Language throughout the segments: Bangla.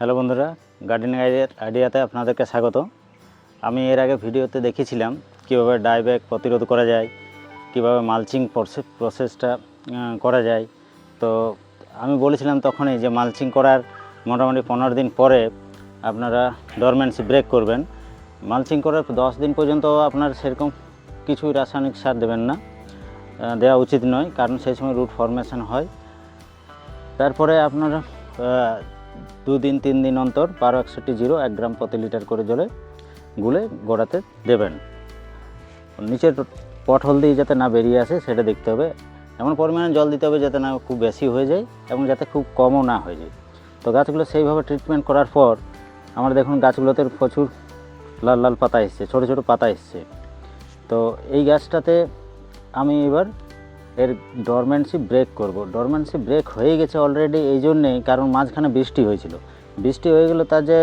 হ্যালো বন্ধুরা গার্ডেনিং আইডিয়াতে আপনাদেরকে স্বাগত। আমি এর আগে ভিডিওতে দেখেছিলাম কীভাবে ডাইব্যাক প্রতিরোধ করা যায়, কীভাবে মালচিং প্রসেসটা করা যায়। তো আমি বলেছিলাম তখনই যে মালচিং করার মোটামুটি পনেরো দিন পরে আপনারা ডরমেন্সি ব্রেক করবেন। মালচিং করার দশ দিন পর্যন্ত আপনার সেরকম কিছুই রাসায়নিক সার দেবেন না দেওয়া উচিত নয়, কারণ সেই সময় রুট ফরমেশন হয়। তারপরে আপনারা দুদিন, তিন দিন অন্তর বারো একষট্টি জিরো এক গ্রাম প্রতি লিটার করে জলে গুলে গোড়াতে দেবেন। নিচের পটহল দিয়ে যাতে না বেরিয়ে আসে, সেটা দেখতে হবে। এমন পরিমাণে জল দিতে হবে যাতে না খুব বেশি হয়ে যায় এবং যাতে খুব কমও না হয়ে যায়। তো গাছগুলো সেইভাবে ট্রিটমেন্ট করার পর আমরা দেখুন গাছগুলোতে প্রচুর লাল লাল পাতা এসছে, ছোটো ছোটো পাতা এসছে। তো এই গাছটাতে আমি এবার এর ডরমেন্সি ব্রেক করব। ডরমেন্সি ব্রেক হয়ে গেছে অলরেডি এই জন্যেই, কারণ মাঝখানে বৃষ্টি হয়েছিল। বৃষ্টি হয়ে গেলে তার যে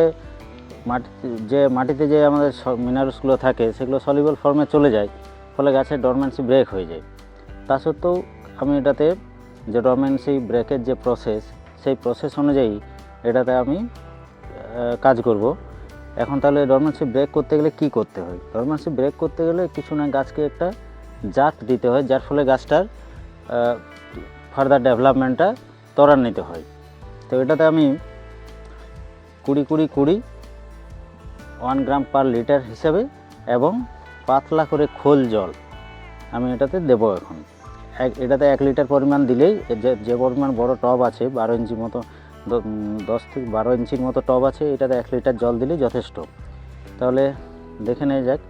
মাটি, যে মাটিতে যে আমাদের মিনারেলসগুলো থাকে, সেগুলো সলিবল ফর্মে চলে যায়, ফলে গাছের ডরমেন্সি ব্রেক হয়ে যায়। তা সত্ত্বেও আমি এটাতে যে ডরমেন্সি ব্রেকের যে প্রসেস সেই প্রসেস অনুযায়ী এটাতে আমি কাজ করব। এখন তাহলে ডরমেন্সি ব্রেক করতে গেলে কি করতে হয়? ডরমেন্সি ব্রেক করতে গেলে কিছু না গাছকে একটা জাত দিতে হয়, যার ফলে গাছটার ফার্দার ডেভেলপমেন্টটা ত্বরান্বিত হয়। তো এটাতে আমি কুড়ি কুড়ি কুড়ি ওয়ান গ্রাম পার লিটার হিসাবে এবং পাতলা করে খোল জল আমি এটাতে দেবো এখন। এক, এটাতে এক লিটার পরিমাণ দিলেই যে পরিমাণ বড় টব আছে, বারো ইঞ্চি মতো দশ থেকে বারো ইঞ্চির মতো টব আছে, এটাতে এক লিটার জল দিলেই যথেষ্ট। তাহলে দেখে নেওয়া যাক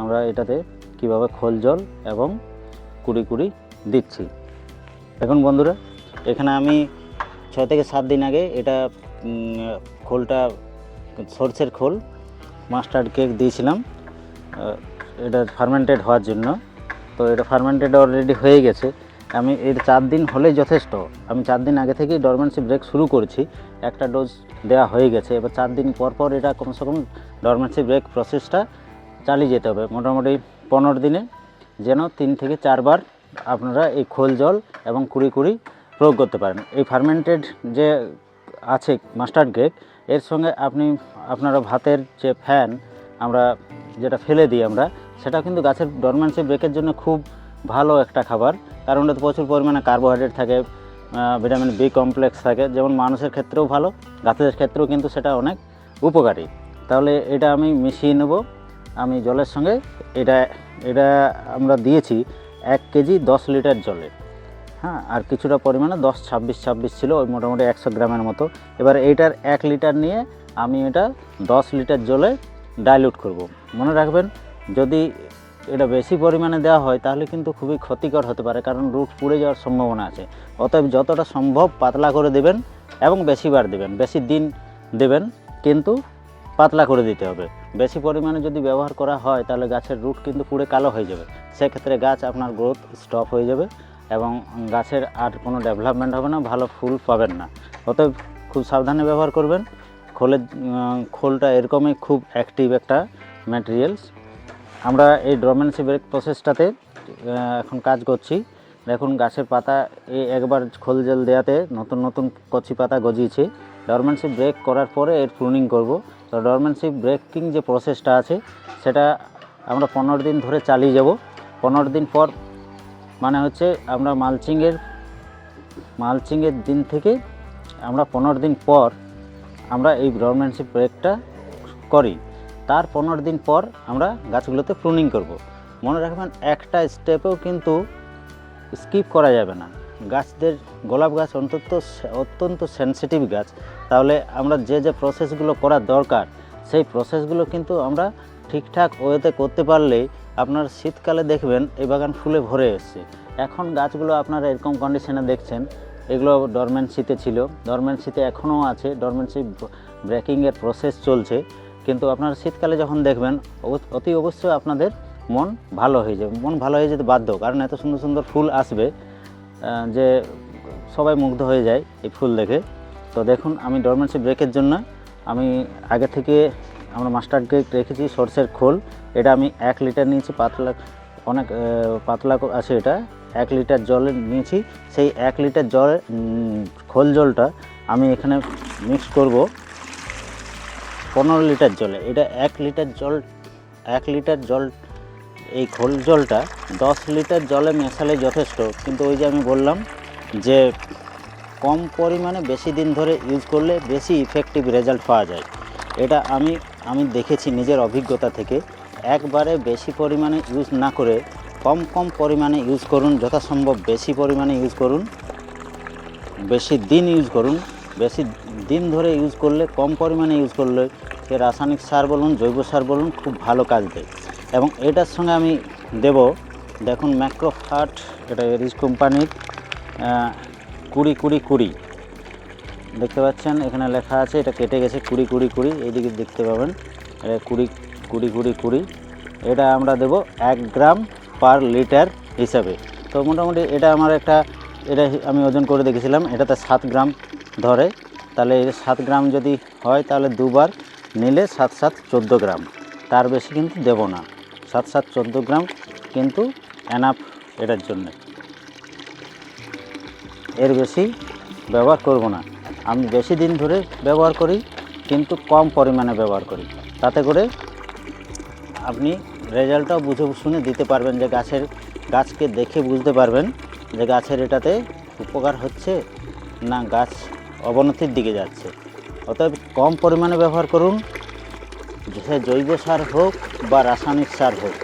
আমরা এটাতে কীভাবে খোল জল এবং কুড়ি কুড়ি দিচ্ছি। এখন বন্ধুরা, এখানে আমি ছয় থেকে সাত দিন আগে এটা খোলটা, সর্ষের খোল, মাস্টার্ড কেক দিয়েছিলাম। এটা ফার্মেন্টেড হওয়ার জন্য। তো এটা ফার্মেন্টেড অলরেডি হয়ে গেছে। আমি এর চার দিন হলেই যথেষ্ট। আমি চার দিন আগে থেকেই ডরমেন্সি ব্রেক শুরু করেছি। একটা ডোজ দেওয়া হয়ে গেছে। এবার চার দিন পর পর এটা কমসে কম ডরমেন্সি ব্রেক প্রসেসটা চালিয়ে যেতে হবে। মোটামুটি পনেরো দিনে, যেন তিন থেকে চারবার আপনারা এই খোল জল এবং কুড়ি কুড়ি প্রয়োগ করতে পারেন। এই ফার্মেন্টেড যে আছে মাস্টার্ড কেক এর সঙ্গে আপনি আপনারা ভাতের যে ফ্যান আমরা যেটা ফেলে দিই আমরা, সেটা কিন্তু গাছের ডরমেন্সি ব্রেকের জন্য খুব ভালো একটা খাবার। কারণ ওটাতে প্রচুর পরিমাণে কার্বোহাইড্রেট থাকে ভিটামিন বি কমপ্লেক্স থাকে, যেমন মানুষের ক্ষেত্রেও ভালো, গাছের ক্ষেত্রেও কিন্তু সেটা অনেক উপকারী। তাহলে এটা আমি মিশিয়ে নেব, আমি জলের সঙ্গে এটা এটা আমরা দিয়েছি এক কেজি দশ লিটার জলে। হ্যাঁ আর কিছুটা পরিমাণে দশ, ছাব্বিশ ছাব্বিশ ছিল, ওই মোটামুটি একশো গ্রামের মতো। এবার এইটার এক লিটার নিয়ে আমি এটা দশ লিটার জলে ডাইলুট করব। মনে রাখবেন, যদি এটা বেশি পরিমাণে দেওয়া হয়, তাহলে কিন্তু খুবই ক্ষতিকর হতে পারে, কারণ রুট পুড়ে যাওয়ার সম্ভাবনা আছে। অতএব যতটা সম্ভব পাতলা করে দেবেন এবং বেশিবার দেবেন, বেশি দিন দেবেন, কিন্তু পাতলা করে দিতে হবে। বেশি পরিমাণে যদি ব্যবহার করা হয়, তাহলে গাছের রুট কিন্তু পুড়ে কালো হয়ে যাবে। সেক্ষেত্রে গাছ আপনার গ্রোথ স্টপ হয়ে যাবে এবং গাছের আর কোনো ডেভেলপমেন্ট হবে না, ভালো ফুল পাবেন না। অতএব খুব সাবধানে ব্যবহার করবেন। খোলের খোলটা এরকমই খুব অ্যাক্টিভ একটা ম্যাটেরিয়ালস আমরা এই ড্রমেন্সি ব্রেক প্রসেসটাতে এখন কাজ করছি। দেখুন, গাছের পাতা এই একবার খোল জল দেওয়াতে নতুন নতুন কচি পাতা গজিয়েছে। ডরমেন্সি ব্রেক করার পরে এর প্রুনিং করব। তো ডরমেন্সি ব্রেকিং যে প্রসেসটা আছে, সেটা আমরা পনেরো দিন ধরে চালিয়ে যাব। পনেরো দিন পর মানে হচ্ছে আমরা মালচিংয়ের মালচিংয়ের দিন থেকে আমরা পনেরো দিন পর আমরা এই ডরমেন্সি ব্রেকটা করি। তার পনেরো দিন পর আমরা গাছগুলোতে প্রুনিং করব। মনে রাখবেন, একটা স্টেপেও কিন্তু স্কিপ করা যাবে না। গাছদের, গোলাপ গাছ অন্তত অত্যন্ত সেনসিটিভ গাছ। তাহলে আমরা যে যে প্রসেসগুলো করার দরকার, সেই প্রসেসগুলো কিন্তু আমরা ঠিকঠাক ওয়েতে করতে পারলেই আপনার শীতকালে দেখবেন এই বাগান ফুলে ভরে এসছে। এখন গাছগুলো আপনারা এরকম কন্ডিশনে দেখছেন, এগুলো ডরমেন্সিতে ছিল। ডরমেন্সিতে এখনও আছে ডরমেন্সি ব্রেকিংয়ের প্রসেস চলছে। কিন্তু আপনার শীতকালে যখন দেখবেন অতি অবশ্যই আপনাদের মন ভালো হয়ে যাবে, মন ভালো হয়ে যেতে বাধ্য। কারণ এত সুন্দর সুন্দর ফুল আসবে যে সবাই মুগ্ধ হয়ে যায় এই ফুল দেখে। তো দেখুন, আমি ডরমেন্সি ব্রেকের জন্য আমি আগে থেকে আমরা মাস্টার্ড কেক রেখেছি, সর্ষের খোল। এটা আমি এক লিটার নিয়েছি, পাতলা, অনেক পাতলা আছে এটা। এক লিটার জল নিয়েছি, সেই এক লিটার জল খোল জলটা আমি এখানে মিক্স করব পনেরো লিটার জলে। এটা এক লিটার জল, এক লিটার জল এই খোল জলটা দশ লিটার জলে মেশালে যথেষ্ট, কিন্তু ওই যে আমি বললাম যে কম পরিমাণে বেশি দিন ধরে ইউজ করলে বেশি ইফেক্টিভ রেজাল্ট পাওয়া যায়। এটা আমি আমি দেখেছি নিজের অভিজ্ঞতা থেকে। একবারে বেশি পরিমাণে ইউজ না করে কম কম পরিমাণে ইউজ করুন, যথাসম্ভব বেশি পরিমাণে ইউজ করুন, বেশি দিন ইউজ করুন, বেশি দিন ধরে ইউজ করলে, কম পরিমাণে ইউজ করলে সে রাসায়নিক সার বলুন, জৈব সার বলুন, খুব ভালো কাজ দেয়। এবং এটার সঙ্গে আমি দেব, দেখুন ম্যাক্রোফাট এটা রিচ কোম্পানির কুড়ি কুড়ি কুড়ি। দেখতে পাচ্ছেন, এখানে লেখা আছে, এটা কেটে গেছে কুড়ি কুড়ি কুড়ি, এইদিকে দেখতে পাবেন, এটা কুড়ি কুড়ি কুড়ি কুড়ি। এটা আমরা দেব এক গ্রাম পার লিটার হিসাবে। তো মোটামুটি এটা আমার একটা, এটা আমি ওজন করে দেখেছিলাম, এটাতে সাত গ্রাম ধরে। তাহলে সাত গ্রাম যদি হয়, তাহলে দুবার নিলে সাত সাত চোদ্দ গ্রাম। তার বেশি কিন্তু দেব না। সাত সাত চোদ্দ গ্রাম কিন্তু এনাফ এটার জন্য। এর বেশি ব্যবহার করব না। আমি বেশি দিন ধরে ব্যবহার করি, কিন্তু কম পরিমাণে ব্যবহার করি। তাতে করে আপনি রেজাল্টটাও বুঝে শুনে দিতে পারবেন যে গাছের, গাছকে দেখে বুঝতে পারবেন যে গাছের এটাতে উপকার হচ্ছে না গাছ অবনতির দিকে যাচ্ছে। অতএব কম পরিমাণে ব্যবহার করুন সে জৈব সার হোক বা রাসায়নিক সার হোক,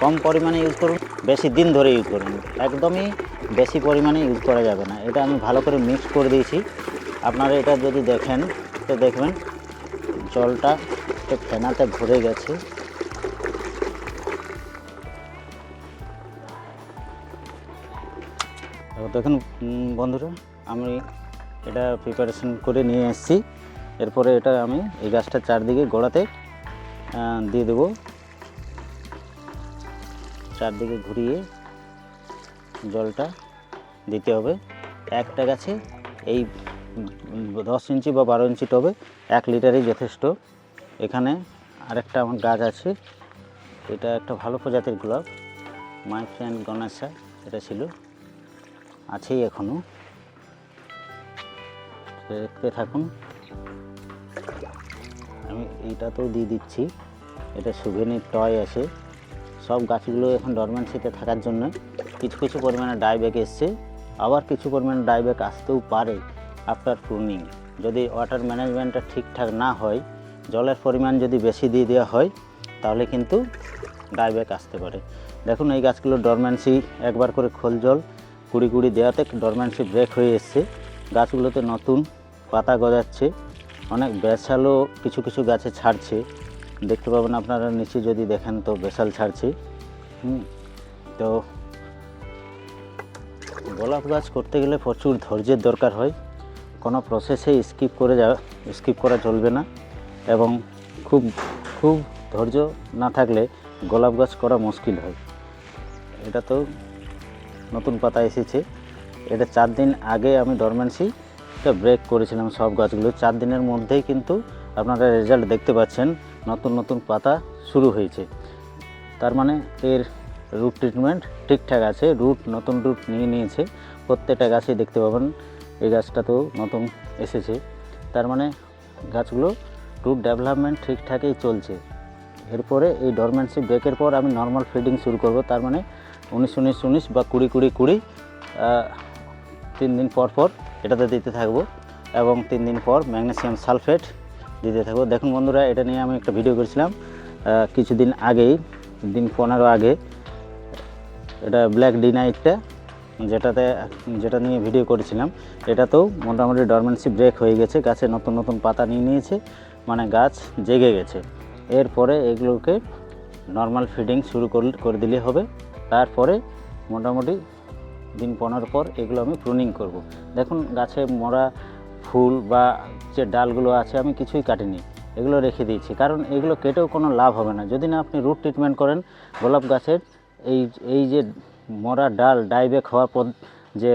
কম পরিমাণে ইউজ করুন, বেশি দিন ধরে ইউজ করুন, একদমই বেশি পরিমাণে ইউজ করা যাবে না। এটা আমি ভালো করে মিক্স করে দিয়েছি। আপনারা এটা যদি দেখেন, তো দেখবেন জলটা একটু ফেনাতে ভরে গেছে। দেখুন বন্ধুরা, আমি এটা প্রিপারেশন করে নিয়ে এসেছি। এরপরে এটা আমি এই গাছটার চারদিকে গোড়াতে দিয়ে দেবো। চারদিকে ঘুরিয়ে জলটা দিতে হবে। একটা গাছে এই দশ ইঞ্চি বা বারো ইঞ্চি টবে এক লিটারই যথেষ্ট। এখানে আরেকটা আমার গাছ আছে। এটা একটা ভালো প্রজাতির গোলাপ। মাই ফ্রেন্ড গণেশা এটা ছিল। আছেই এখনও দেখতে থাকুন। আমি এইটাতেও দিয়ে দিচ্ছি। এটা সুভেনির টয় আছে সব গাছগুলো এখন ডরমেন্সিতে থাকার জন্য কিছু কিছু পরিমাণে ডাইব্যাক এসছে। আবার কিছু পরিমাণে ডাইব্যাক আসতেও পারে আফটার প্রুনিং যদি ওয়াটার ম্যানেজমেন্টটা ঠিকঠাক না হয়, জলের পরিমাণ যদি বেশি দিয়ে দেওয়া হয়, তাহলে কিন্তু ডাইব্যাক আসতে পারে। দেখুন, এই গাছগুলো ডরম্যান্সি একবার করে খোল জল, কুড়ি কুড়ি দেওয়াতে ডরম্যান্সি ব্রেক হয়ে এসছে। গাছগুলোতে নতুন পাতা গজাচ্ছে। অনেক বেসালও কিছু কিছু গাছে ছাড়ছে। দেখতে পাবেন আপনারা নিচে যদি দেখেন তো বেসাল ছাড়ছে। হুম, তো গোলাপ গাছ করতে গেলে প্রচুর ধৈর্যের দরকার হয়। কোনো প্রসেসে স্কিপ করে যা স্কিপ করা চলবে না। এবং খুব খুব ধৈর্য না থাকলে গোলাপ গাছ করা মুশকিল হয়। এটা তো নতুন পাতা এসেছে। এটা চার দিন আগে আমি ডরমেন্সিটা ব্রেক করেছিলাম সব গাছগুলো। চার দিনের মধ্যেই কিন্তু আপনারা রেজাল্ট দেখতে পাচ্ছেন, নতুন নতুন পাতা শুরু হয়েছে। তার মানে এর রুট ট্রিটমেন্ট ঠিকঠাক আছে রুট নতুন রুট নিয়ে নিয়েছে। প্রত্যেকটা গাছে দেখতে পাবেন, এই গাছটাতেও নতুন এসেছে। তার মানে গাছগুলো রুট ডেভেলপমেন্ট ঠিকঠাকই চলছে। এরপরে এই ডরমেন্সি ব্রেকের পর আমি নর্মাল ফিডিং শুরু করব। তার মানে উনিশ উনিশ উনিশ বা কুড়ি কুড়ি কুড়ি তিন দিন পর পর এটাতে দিতে থাকব। এবং তিন দিন পর ম্যাগনেসিয়াম সালফেট দিতে থাকব। দেখুন বন্ধুরা, এটা নিয়ে আমি একটা ভিডিও করেছিলাম কিছুদিন আগেই, দিন পনেরো আগে। এটা ব্ল্যাক ডিনাইটটা, যেটাতে, যেটা নিয়ে ভিডিও করেছিলাম, এটাতেও মোটামুটি ডরমেন্সি ব্রেক হয়ে গেছে। গাছে নতুন নতুন পাতা নিয়ে নিয়েছে মানে গাছ জেগে গেছে। এরপরে এগুলোকে নর্মাল ফিডিং শুরু করে দিলে হবে। তারপরে মোটামুটি দিন পনেরো পর এগুলো আমি প্রুনিং করব। দেখুন, গাছে মরা ফুল বা যে ডালগুলো আছে, আমি কিছুই কাটিনি। এগুলো রেখে দিয়েছি। কারণ এগুলো কেটেও কোনো লাভ হবে না। যদি না আপনি রুট ট্রিটমেন্ট করেন, গোলাপ গাছের এই এই যে মরা ডাল ডাইব্যাক হওয়ার পর যে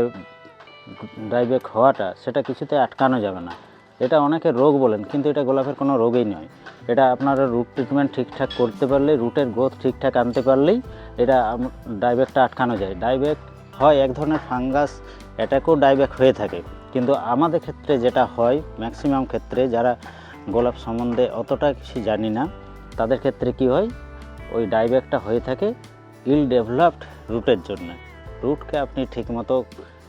ডাইব্যাক হওয়াটা, সেটা কিছুতে আটকানো যাবে না। এটা অনেকে রোগ বলেন, কিন্তু এটা গোলাপের কোনো রোগই নয়। এটা আপনারা রুট ট্রিটমেন্ট ঠিকঠাক করতে পারলে রুটের গ্রোথ ঠিকঠাক আনতে পারলেই, এটা ডাইব্যাকটা আটকানো যায়। ডাইব্যাক হয়, এক ধরনের ফাঙ্গাস অ্যাটাকও ডাইব্যাক হয়ে থাকে। কিন্তু আমাদের ক্ষেত্রে যেটা হয়, ম্যাক্সিমাম ক্ষেত্রে যারা গোলাপ সম্বন্ধে অতটা কিছু জানি না, তাদের ক্ষেত্রে কি হয়, ওই ডাইব্যাকটা হয়ে থাকে ইল ডেভেলপড রুটের জন্য। রুটকে আপনি ঠিকমতো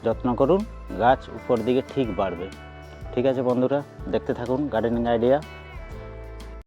যত্ন করুন, গাছ উপর দিকে ঠিক বাড়বে। ঠিক আছে বন্ধুরা, দেখতে থাকুন গার্ডেনিং আইডিয়া